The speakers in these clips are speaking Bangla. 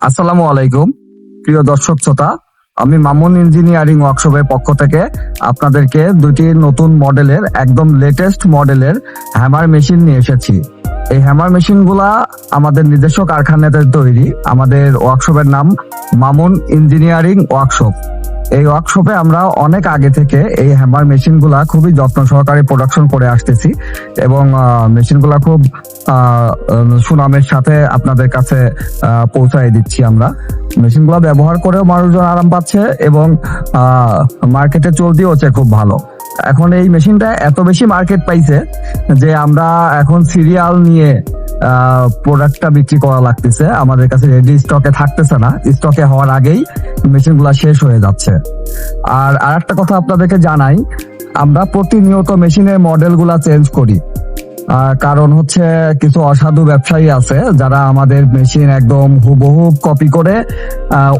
আসসালামু আলাইকুম, প্রিয় দর্শক শ্রোতা। আমি মামুন ইঞ্জিনিয়ারিং ওয়ার্কশপের পক্ষ থেকে আপনাদেরকে দুটি নতুন মডেলের, একদম লেটেস্ট মডেলের হ্যামার মেশিন নিয়ে এসেছি। এই হ্যামার মেশিনগুলা আমাদের নিজস্ব কারখানাতে তৈরি। আমাদের ওয়ার্কশপের নাম মামুন ইঞ্জিনিয়ারিং ওয়ার্কশপ। এই ওয়ার্কশপে আমরা অনেক আগে থেকে এই হ্যামার মেশিনগুলা খুবই যত্ন সহকারে প্রোডাকশন করে আসতেছি এবং মেশিনগুলা খুব সুনামের সাথে আপনাদের কাছে পৌঁছায় দিচ্ছি আমরা। মেশিনগুলো ব্যবহার করেও মানুষজন আরাম পাচ্ছে এবং মার্কেটে চলতিও হচ্ছে খুব ভালো। এখন এই মেশিনটা এত বেশি মার্কেট পাইছে যে আমরা এখন সিরিয়াল নিয়ে প্রোডাক্টটা বিক্রি করা লাগতেছে। আমাদের কাছে রেডি স্টকে থাকতেছে না। স্টকে হওয়ার আগেই মেশিনগুলো শেষ হয়ে যাচ্ছে। আর আরেকটা কথা আপনাদেরকে জানাই, আমরা প্রতিনিয়ত মেশিনের মডেলগুলা চেঞ্জ করি। কারণ হচ্ছে কিছু অসাধু ব্যবসায়ী আছে যারা আমাদের মেশিন একদম হুবহু কপি করে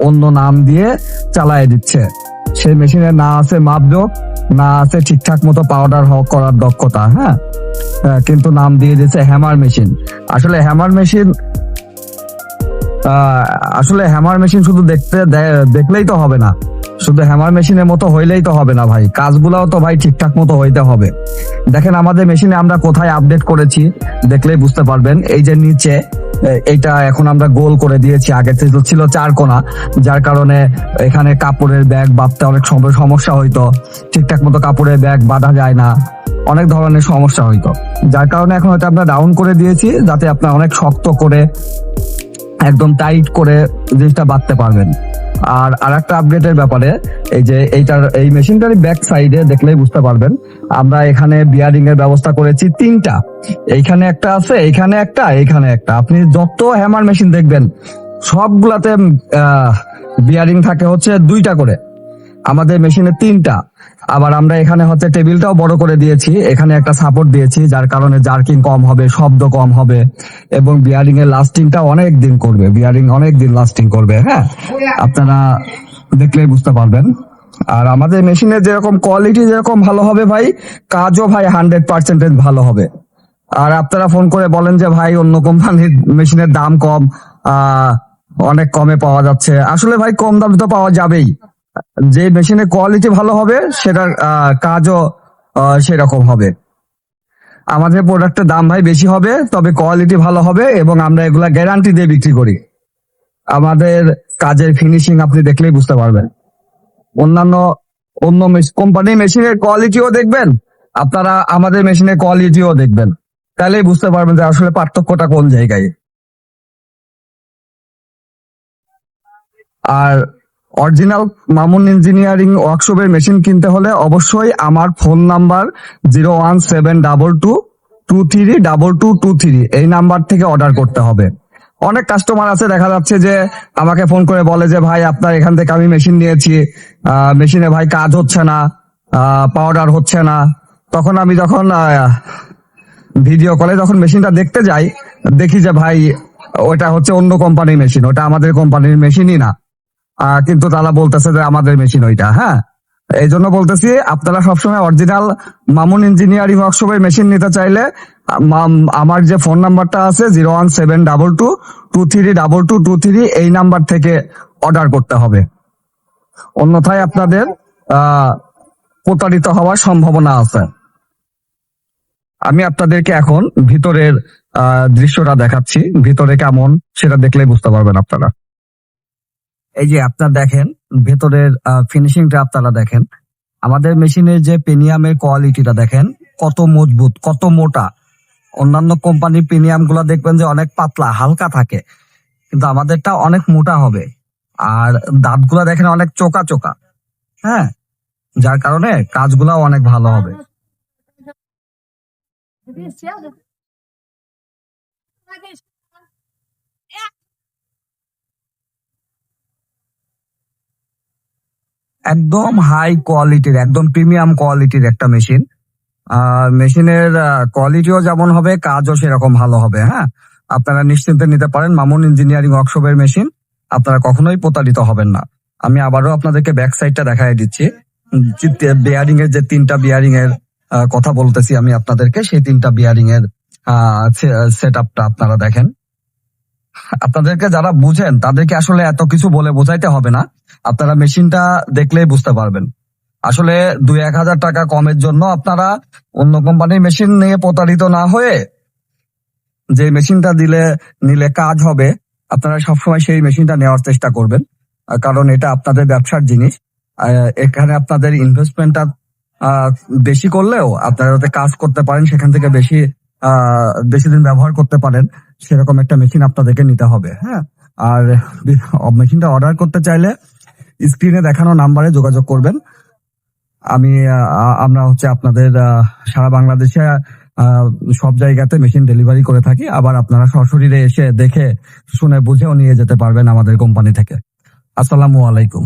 অন্য নাম দিয়ে চালায় দিচ্ছে। সেই মেশিনের না আছে মাপজোক, না আছে ঠিকঠাক মতো পাউডার হক করার দক্ষতা হ্যাঁ? কিন্তু নাম দিয়ে দিচ্ছে হ্যামার মেশিন আসলে হ্যামার মেশিন আসলে হ্যামার মেশিন শুধু দেখতে দেখলেই তো হবে না। শুধু হ্যামার মেশিনের মতো হইলেই তো হবে না ভাই। কাজগুলাও তো ভাই ঠিকঠাক মতো হইতে হবে। দেখেন আমাদের মেশিনে আমরা কোথায় আপডেট করেছি, দেখলেই বুঝতে পারবেন। এই যে নিচে এ- এইটা এখন আমরা গোল করে দিয়েছি। আগে ছিল চার কোনা, যার কারণে এখানে কাপড়ের ব্যাগ বাঁধতে অনেক সমস্যা হইতো। ঠিকঠাক মতো কাপড়ের ব্যাগ বাঁধা যায় না। অনেক ধরনের সমস্যা হইতো। যার কারণে এখন এটা আমরা ডাউন করে দিয়েছি, যাতে আপনার অনেক শক্ত করে, একদম টাইট করে জিনিসটা বাঁধতে পারবেন। আর আরেকটা আপডেটের ব্যাপারে, এই যে এইটার, এই মেশিনটারই ব্যাক সাইডে দেখলেই বুঝতে পারবেন, আমরা এখানে বিয়ারিং এর ব্যবস্থা করেছি তিনটা। এইখানে একটা আছে, এইখানে একটা এইখানে একটা। আপনি যত হ্যামার মেশিন দেখবেন, সবগুলাতে বিয়ারিং থাকে হচ্ছে দুইটা করে। আমাদের মেশিনে তিনটা। আবার আমরা এখানে হচ্ছে টেবিলটাও বড় করে দিয়েছি। এখানে একটা সাপোর্ট দিয়েছি, যার কারণে জার্কিং কম হবে, শব্দ কম হবে এবং বিয়ারিং এর লাস্টিংটা অনেক দিন করবে। বিয়ারিং অনেক দিন লাস্টিং করবে হ্যাঁ? আপনারা দেখলেই বুঝতে পারবেন। আর আমাদের মেশিনের যেরকম কোয়ালিটি যেরকম ভালো হবে ভাই, কাজও ভাই হান্ড্রেড পার্সেন্টেজ ভালো হবে। আর আপনারা ফোন করে বলেন যে, ভাই, অন্য কোম্পানির মেশিনের দাম কম অনেক কমে পাওয়া যাচ্ছে। আসলে ভাই, কম দামে তো পাওয়া যাবেই। যে মেশিনের কোয়ালিটি ভালো হবে, সেটার কাজও সেরকম হবে। আমাদের প্রোডাক্টের দাম ভাই বেশি হবে, তবে কোয়ালিটি ভালো হবে এবং আমরা এগুলা গ্যারান্টি দিয়ে বিক্রি করি। আমাদের কাজের ফিনিশিং আপনি দেখলেই বুঝতে পারবেন। অন্যান্য, অন্য কোম্পানির মেশিনের কোয়ালিটিও দেখবেন, আপনারা আমাদের মেশিনের কোয়ালিটিও দেখবেন। তাহলেই বুঝতে পারবেন যে আসলে পার্থক্যটা কোন জায়গায়। আর অরিজিনাল মামুন ইঞ্জিনিয়ারিং ওয়ার্কশপের মেশিন কিনতে হলে অবশ্যই আমার phone number zero one seven double two two three double two two three এই নাম্বার থেকে অর্ডার করতে হবে। অনেক কাস্টমার আছে, দেখা যাচ্ছে যে আমাকে ফোন করে বলে যে, ভাই, আপনার এখান থেকে আমি মেশিন নিয়েছি। মেশিনে ভাই কাজ হচ্ছে না পাউডার হচ্ছে না। তখন আমি যখন ভিডিও কলে যখন মেশিনটা দেখতে যাই, দেখি যে, ভাই, ওটা হচ্ছে অন্য কোম্পানির মেশিন, ওটা আমাদের কোম্পানির মেশিনই না। কিন্তু তারা বলতেছে যে আমাদের মেশিন ওইটা হ্যাঁ? এই জন্য বলতেছি, আপনারা সবসময় অরিজিনাল মামুন ইঞ্জিনিয়ারিং ওয়ার্কশপের মেশিন নিতে চাইলে আমার যে ফোন নাম্বারটা আছে zero one seven double two two three double two two three এই নাম্বার থেকে অর্ডার করতে হবে। অন্যথায় আপনাদের প্রতারিত হওয়ার সম্ভাবনা আছে। আমি আপনাদেরকে এখন ভিতরের দৃশ্যটা দেখাচ্ছি। ভিতরে কেমন, সেটা দেখলেই বুঝতে পারবেন আপনারা। এই যে আপনারা দেখেন, ভেতরের ফিনিশিংটা আপনারা দেখেন। আমাদের মেশিনের যে পেনিয়ামের কোয়ালিটিটা দেখেন, কত মজবুত, কত মোটা। অন্যান্য কোম্পানির প্রিমিয়ামগুলা দেখবেন যে অনেক পাতলা, হালকা থাকে, কিন্তু আমাদেরটা অনেক মোটা হবে। আর দাঁতগুলা দেখেন অনেক চোকা চোকা হ্যাঁ? যার কারণে কাজগুলাও অনেক ভালো হবে। একদম হাই কোয়ালিটির একদম প্রিমিয়াম কোয়ালিটির একটা মেশিন মেশিনের কোয়ালিটিও যেমন হবে, কাজও সেরকম ভালো হবে হ্যাঁ? আপনারা নিশ্চিন্তে নিতে পারেন, মামুন ইঞ্জিনিয়ারিং ওয়ার্কশপের মেশিন আপনারা কখনোই প্রতারিত হবেন না। আমি আবারও আপনাদেরকে ব্যাক সাইডটা দেখাই দিচ্ছি। বিয়ারিং এর যে তিনটা বিয়ারিং এর কথা বলতেছি আমি আপনাদেরকে, সেই তিনটা বিয়ারিং এর সেট আপটা আপনারা দেখেন। আপনাদেরকে যারা বুঝেন, তাদেরকে আসলে এত কিছু বলে বোঝাইতে হবে না। আপনারা মেশিনটা দেখলেই বুঝতে পারবেন। আসলে দুই এক হাজার টাকা কমের জন্য আপনারা অন্য কোম্পানির মেশিন নিয়ে প্রতারিত না হয়ে যে মেশিনটা দিলে, নিলে কাজ হবে, আপনারা সবসময় সেই মেশিনটা নেওয়ার চেষ্টা করবেন। কারণ এটা আপনাদের ব্যবসার জিনিস। এখানে আপনাদের ইনভেস্টমেন্টটা বেশি করলেও আপনারা যাতে কাজ করতে পারেন, সেখান থেকে বেশি বেশি দিন ব্যবহার করতে পারেন, সেরকম একটা মেশিন আপনাদেরকে নিতে হবে হ্যাঁ? আর মেশিনটা অর্ডার করতে চাইলে স্ক্রিনে দেখানো নাম্বারে যোগাযোগ করবেন। আমি আমরা হচ্ছে আপনাদের সারা বাংলাদেশে সব জায়গাতে মেশিন ডেলিভারি করে থাকি। আবার আপনারা সশরীরে এসে দেখে, শুনে বুঝেও নিয়ে যেতে পারবেন আমাদের কোম্পানি থেকে। আসসালামু আলাইকুম।